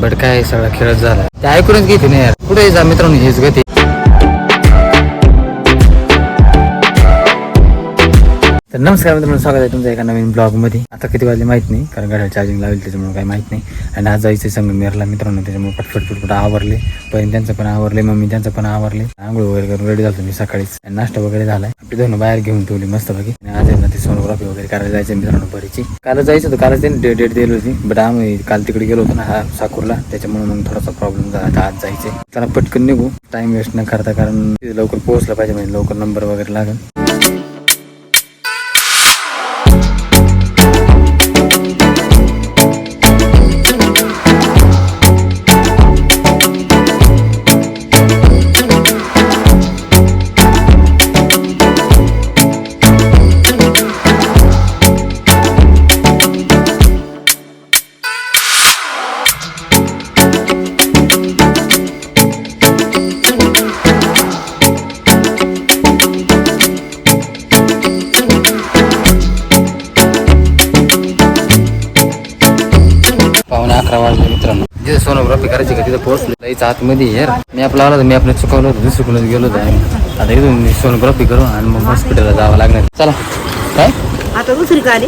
But काय सगळा खेळत झाला. ते ऐकूनच घेते ना यार. कुठे जा मित्रांनो हेच गती. तर नमस्कार मित्रांनो स्वागत आहे तुमचं एका नवीन ब्लॉगमध्ये आता किती वाजले माहीत नाही कारण गाड्या चार्जिंग लावेल त्याच्यामुळे काही माहीत नाही. आणि आज जायचं संगमेरला मित्रांनो त्याच्यामुळे पटफट पटपट आवरले. पण त्यांचं पण आवरले मम्मी त्यांचं पण आवरले. आंघोळ वगैरे करून रेडी झालो मी सकाळीच. आणि नाश्ता वगैरे झालाय. आपली दोन बाहेर घेऊन ठेवली मस्त बाकी आणि आज आहे ना ती सोनोग्राफी वगैरे करायला जायचं मित्रांनो बरीची काल जायचं होतं कालच त्यांनी डेट डेट दिली होती. बट आम्ही काल तिकडे गेलो होतो ना हा साकूरला. त्याच्यामुळे मग थोडासा प्रॉब्लेम झाला. आता आज जायचे त्याला पटकन निघू. टाइम वेस्ट न करता कारण तिथे लवकर पोहोचलं पाहिजे म्हणजे लवकर नंबर वगैरे लागेल. लईच आतमध्ये आहे यार मी आपलं आलो मी आपलं चुकवलं होतं दुसरीकडूनच गेलो होतो. आता इथून सोनोग्राफी करू आणि मग हॉस्पिटलला जावं लागणार. चला. काय? आता दुसरी का आली?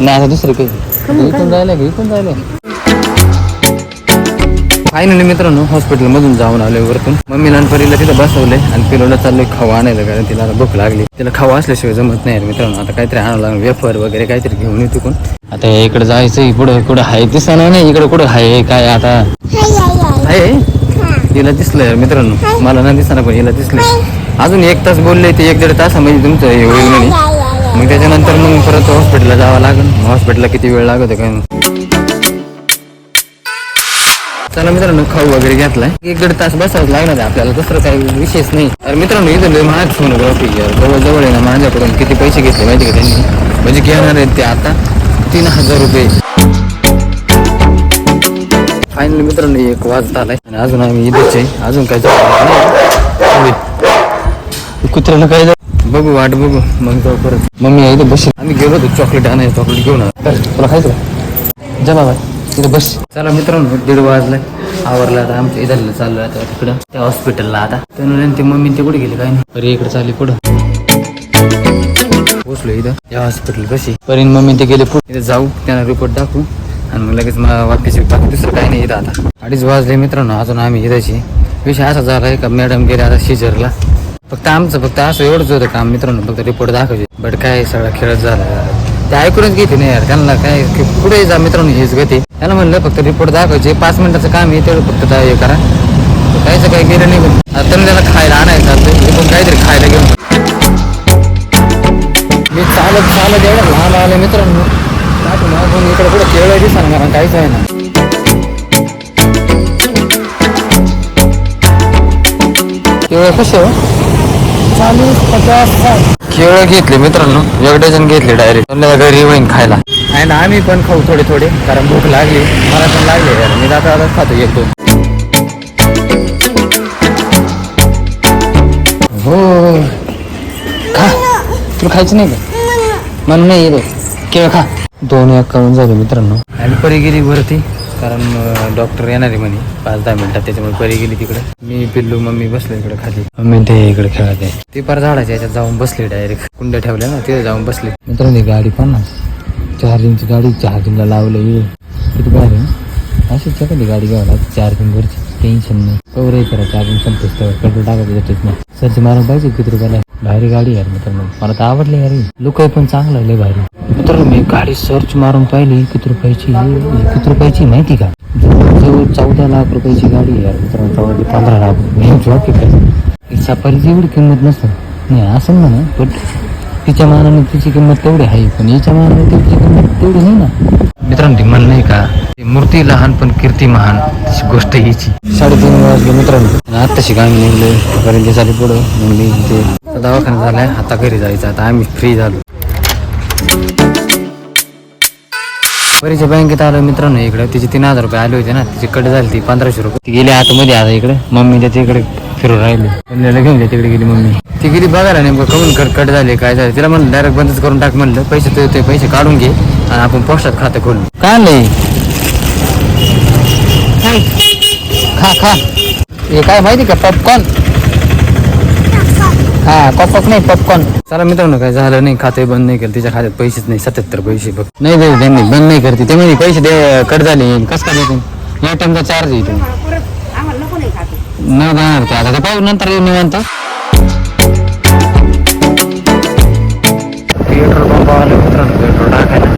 नाही आता दुसरं काही इथून जायला का? इथून जायला. फायनली मित्रांनो हॉस्पिटल मधून जाऊन आलोय वरतून. मम्मी लहानपणीला तिथं बसवलंय आणि पिलोला चाललोय खावा आणायला कारण तिला भूक लागली. तिला खावा असल्याशिवाय जमत नाही मित्रांनो. आता काहीतरी आणावं लागेल वेफर वगैरे काहीतरी घेऊन येतो कोण आता इकडे जायचं पुढे कुठं हाय दिसणार नाही इकडे कुठं हाय काय आता? आहे हिला दिसलंय मित्रांनो. मला नाही दिसणार पण हिला दिसलंय. अजून एक तास बोलले ते एक दीड तास म्हणजे तुमचं हे होईल म्हणे. मग त्याच्यानंतर मग परत हॉस्पिटलला जावं लागेल. हॉस्पिटलला किती वेळ लागत काय चला मित्रांनो खाऊ वगैरे घेतलाय. एक दीड तास बसावंच लागणार आहे आपल्याला दुसरं काही विशेष नाही. तर मित्रांनो इथं लय महाग सोनोग्राफी जवळ जवळ आहे ना माझ्याकडून किती पैसे घेतले माहिती का त्यांनी? म्हणजे घेणार आहेत ते आता तीन हजार रुपये. फायनली मित्रांनो एक वाज आलाय आणि अजून आम्ही इथेच आहे. अजून काय झालं कुत्र्याला काय झालं? बघू वाट बघू. मग जाऊ परत. मम्मी इथे बस आम्ही गेलो होतो चॉकलेट आणायचं चॉकलेट घेऊन तुला खायचं का? जा बाबा तिथे बस. चला मित्रांनो दीड वाजलाय. आवरला आता आमच्या इथं चाललो आता तिकडं. त्या हॉस्पिटलला आता. त्यानं ते मम्मी ते कुठे गेले? काय नाही. अरे इकडे चालली पुढं. पोहोचलो इथं. या हॉस्पिटल कशी परीन मम्मी ते गेले पुढे. इथे जाऊ त्यांना रिपोर्ट दाखवू. आणि मग लगेच मला वापिस येऊ. बाकी दुसरं काही नाही इथं आता. अडीच वाजले मित्रांनो अजून आम्ही इथंची. विषय असा झालाय का मॅडम गेले आता शिजरला फक्त आमचं फक्त असं एवढंच होतं काम मित्रांनो फक्त रिपोर्ट दाखवायचे. बट काय सगळा खेळत झाला. ते ऐकूनच घेते नाही यार त्यांना काय की पुढे जा मित्रांनो हेच गती. त्यांना म्हणलं फक्त रिपोर्ट दाखवायचे पाच मिनिटाचं काम आहे तेवढं फक्त हे करा. काहीच काही गेलं नाही पण आता त्याला खायला आणायचं पण काहीतरी खायला घेऊन. मी चालत चालत एवढं लहान आलं मित्रांनो. मागून इकडे कुठं केळं दिसा ना काहीच आहे ना. केळं कसे हो? चाळीस पचास केळं घेतले मित्रांनो एक डझन घेतले डायरेक्ट घरी होईन खायला. आहे ना आम्ही पण खाऊ थोडे थोडे कारण भूक लागली. मला पण लागली. यार मी आता आता खातो एक दोन. हो. खा. तुला खायचं नाही का? मला नाही येतो. केळं खा. दोन एक करून झाले मित्रांनो. आणि परी गेली वरती कारण डॉक्टर येणार आहे म्हणे पाच दहा मिनिटात त्याच्यामुळे परी गेली तिकडे. मी पिल्लू मम्मी बसलो इकडे खाली. मम्मी ते इकडे खेळत आहे ते पार झाडाच्या याच्यात जाऊन बसले डायरेक्ट कुंड्या ठेवल्या ना तिथे जाऊन बसले. मित्रांनो गाडी पण ना चार्जिंगची गाडी चार्जिंगला लावलं किती बाहेर अशीच कधी गाडी घ्यावं चार्जिंग वरची. टेन्शन नाही. कवर आहे करा चार्जिंग संपतेच तर पेट्रोल टाकायचं त्याच्यात नाही. सरची मारून पाहिजे किती रुपयाला? भारी गाडी यार मित्रांनो. मला तर आवडली यार लुक पण चांगलं आहे लय भारी. मित्रांनो मी गाडी सर्च मारून पाहिली. किती रुपयाची किती रुपयाची माहिती का? जवळ चौदा लाख रुपयाची गाडी आहे यार मित्रांनो. चौदा ते पंधरा लाख. रुपये जॉब ही सफारीची एवढी किंमत नसतं. नाही असं म्हणा. पण तिच्या मानाने तिची किंमत तेवढी आहे. पण याच्या मानाने तिची किंमत तेवढी नाही ना. मित्रांनो ती म्हण नाही का? ती मूर्ती लहान पण कीर्ती महान. तशी गोष्ट यायची साडेतीन वाजले मित्रांनो. आत्ताशी गाणी निघले. पर्यंत झाली पुढं. निघली ते दवाखाना झालाय. आता घरी जायचं. आता आम्ही फ्री झालो. परीच्या बँकेत आलो मित्रांनो इकडे. तिचे तीन हजार रुपये आले होते ना. तिची कट झाली ती पंधराशे रुपये. ती गेली आतमध्ये आता इकडे. मम्मी तिकडे फिरून राहिली. घेऊन गेली तिकडे गेली मम्मी. ती गेली बघायला नेमकं कमून कट कट झाले काय झाले. तिला म्हणलं डायरेक्ट बंदच करून टाक म्हणलं. पैसे ते ते पैसे काढून घे. आणि आपण पोस्टात खातं खोलू. काय आणलंय? खा. खा हे काय माहिती का? पॉपकॉर्न हा पॉपकॉर्न नाही पॉपकॉर्न चला मित्रांनो काय झालं नाही खाते बंद नाही केलं तिच्या खात्यात पैसेच नाही सत्याहत्तर पैसे बघ नाही दे त्यांनी बंद नाही करते. ते म्हणजे पैसे दे कट झाले. कसं काय देते या टाइमचा चार्ज येतो न जाणार ते आता. पाहू नंतर येऊ निवांत. पेट्रोल पंप आले मित्रांनो पेट्रोल टाकायला.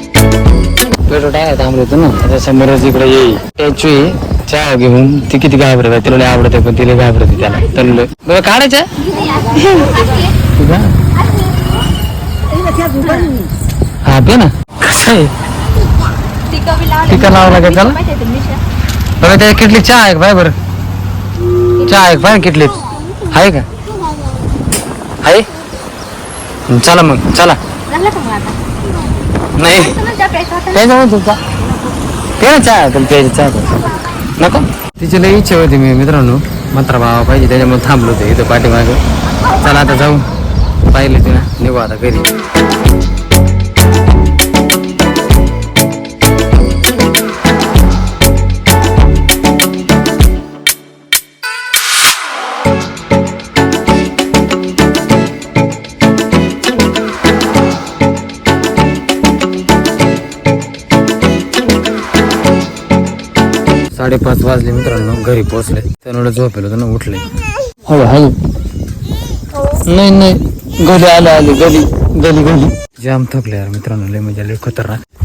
पेट्रोल टाकायला थांबलो होतो ना. त्याच्या समोरच इकडे येई त्याची चहा घेऊन ती किती घाबरत आहे तिला लय आवडत आहे पण तिला घाबरते त्याला. तर बघा काढायच्या? हा पे ना. कसं आहे? टिका लावा लागेल त्याला? बघा त्या किटलीत चहा आहे बाय बरं. चहा आहे पाय बाय किटलीत. आहे का? आहे? चला मग चला. नाही. प्यायचा मग तुमचा प्यायचा ना चहा प्यायचा चहा. नको? तिची लई इच्छा होती मी मित्रांनो. मात्र भावा पाहिजे त्याच्यामुळे थांबलो होतो इथं पाठीमागे. चला आता जाऊ. पाहिले तिला निघू आता घरी. साडेपाच वाजले मित्रांनो घरी पोहोचले. त्यामुळे झोपेल होतं ना उठले. हळू हळू. नाही नाही. गली आलं आले. गली गली गली जाम थकले यार मित्रांनो लय म्हणजे लय खतरनाक.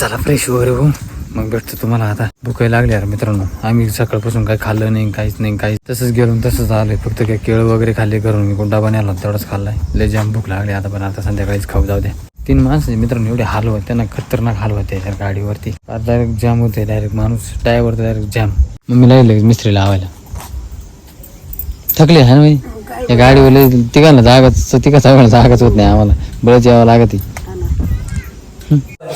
चला फ्रेश वगैरे होऊ. मग भेटतो तुम्हाला आता. भुकाय लागले यार मित्रांनो. आम्ही सकाळपासून काही खाल्लं नाही काहीच नाही काहीच. तसंच गेलो तसंच आलोय. फक्त काही केळं वगैरे खाल्ले घरून मी. कोण डबा नेला तेवढंच खाल्लाय. लय जाम भूक लागली आता पण आता संध्याकाळीच खाऊ जाऊ द्या. तीन माणसं मित्रांनो एवढे हाल होते त्यांना खतरनाक हाल होते याच्या गाडीवरती. डायरेक्ट जाम होते डायरेक्ट माणूस टायरवर डायरेक्ट जाम मग मी लागले मिस्त्री लावायला. थकली आहे ना बाई? या गाडीवर लय तिघांना जागाच तिघा सगळ्यांना जागाच होत नाही आम्हाला. बळच यावं लागत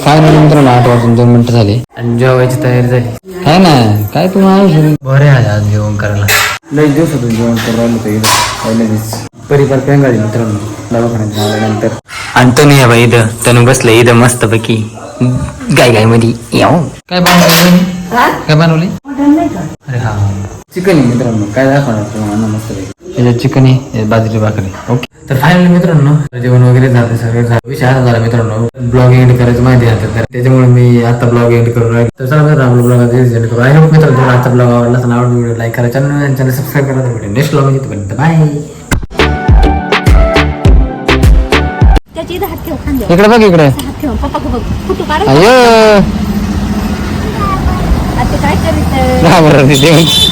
काय नाही मित्रांनो आठ वाजून दोन मिनिटं झाली. आणि जेवायची तयारी झाली. काय ना काय तू माणूस बरे आहे आज जेवण करायला. लई दिवसातून जेवण करून राहिलो होतो इथं पहिल्या दिवस परिवार पेंगाळी मित्रांनो दवाखान्यात आल्यानंतर अंतोनी आहे बाई इथं तनु बसलं इथं मस्त पैकी गाय गायमध्ये याव काय बनवली काय बनवली अरे हा चिकन आहे मित्रांनो काय दाखवणार तुम्हाला मस्त चिकन आहे बाजरी भाकरी ओके तर फायनली मित्रांनो जेवण वगैरे झालं सगळं झालं विषय झाला मित्रांनो ब्लॉग एंड करायचं माहिती आहे त्याच्यामुळे मी आता ब्लॉग एंड करून राहील तर चला मित्रांनो आपलं ब्लॉग एंड करू आय होप मित्रांनो आजचा ब्लॉग आवडला तर आवडला व्हिडिओ लाईक करा चॅनल चॅनल सबस्क्राईब करा तर व्हिडिओ नेक्स्ट ब्लॉग येतो बाय इकडे बघ इकडे. पप्पा बघ फोटो काढ अयो आता काय करीत घाबरत तिथे